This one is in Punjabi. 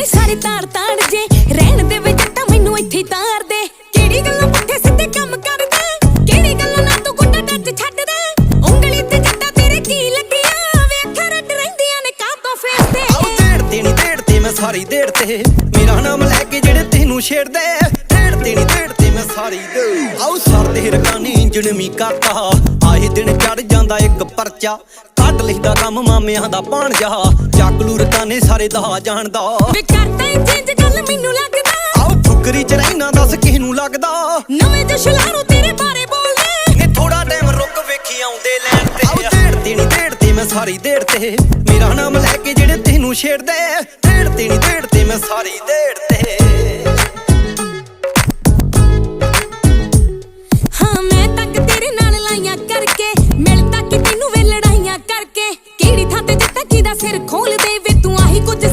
ਨੀ ਸਾਰੇ ਤਾੜ ਤਾੜ ਜੇ। ਰਹਿਣ ਦੇ ਵਿੱਚ ਤਾਂ ਮੈਨੂੰ ਇੱਥੇ ਤਾਰ ਦੇ। ਕਿਹੜੀ ਗੱਲੋਂ ਪੁੱਠੇ ਸਿੱਧੇ ਕੰਮ ਕਰਦਾ? ਕਿਹੜੀ ਗੱਲੋਂ ਨਾ ਤੂੰ ਗੁੱਡਾ ਟੱਚ ਛੱਡਦਾ? ਉਂਗਲੀ ਤੇ ਜੱਟਾ ਤੇਰੇ ਕੀ ਲੱਗੀਆਂ? ਵੇਖਾਂ ਰੱਟ ਰਹਿੰਦੀਆਂ ਨੇ ਕਾਤੋਂ ਫੇਸ ਤੇ। ਆਉ ਦੇੜ ਨੀ ਦੇੜ ਮੈਂ ਸਾਰੀ ਦੇੜ ਤੇ। ਮੇਰਾ ਨਾਮ ਲੈ ਕੇ ਜਿਹੜੇ ਤੈਨੂੰ ਛੇੜਦੇ। ਦੇੜ ਨੀ ਦੇੜ ਮੈਂ ਸਾਰੀ ਦੇ। ਆਉ ਸਰਦੇ ਰਕਾਨੀ ਇੰਜਣ ਮੀ ਕਾਕਾ। ਆਏ ਦਿਨ ਚੜ ਜਾਂਦਾ ਇੱਕ ਪਰਚਾ। ਕੱਢ ਲਿਖਦਾ ਕੰਮ ਮਾਮਿਆਂ ਦਾ ਪਾਣ ਜਾ। ਚੱਕਲੂ ਰਕਾਨੇ ਸਾਰੇ ਦਾ ਜਾਣਦਾ। ਵੇ ਕਰਦਾ ਈ ਚੇਂਜ ਗੱਲ ਮੈਨੂੰ ਲੱਗਦਾ। ਆਉ ਫੁਕਰੀ ਚ ਰਹਿਣਾ ਦੱਸ ਕਿਸ ਨੂੰ ਲੱਗਦਾ। ਨਵੇਂ ਜਸ਼ਲਾਰੂ ਤੇਰੇ ਬਾਰੇ ਬੋਲਦੇ। ਨੇ ਥੋੜਾ ਟਾਈਮ ਰੁਕ ਵੇਖੀ ਆਉਂਦੇ ਲੈਣ ਤੇ। ਆਉ ਦੇੜ ਤੇ ਨੀ ਦੇੜ ਤੇ ਮੈਂ ਸਾਰੀ ਦੇੜ ਤੇ। ਮੇਰਾ ਨਾਮ ਲੈ ਕੇ ਜਿਹੜੇ ਤੈਨੂੰ ਛੇੜਦੇ। ਦੇੜ ਤੇ ਨੀ ਦੇੜ ਤੇ ਮੈਂ ਸਾਰੀ ਦੇੜ ਤੇ। ਖੋਲ ਦੇ ਵੇ ਤੂੰ ਆਹੀ ਕੁਝ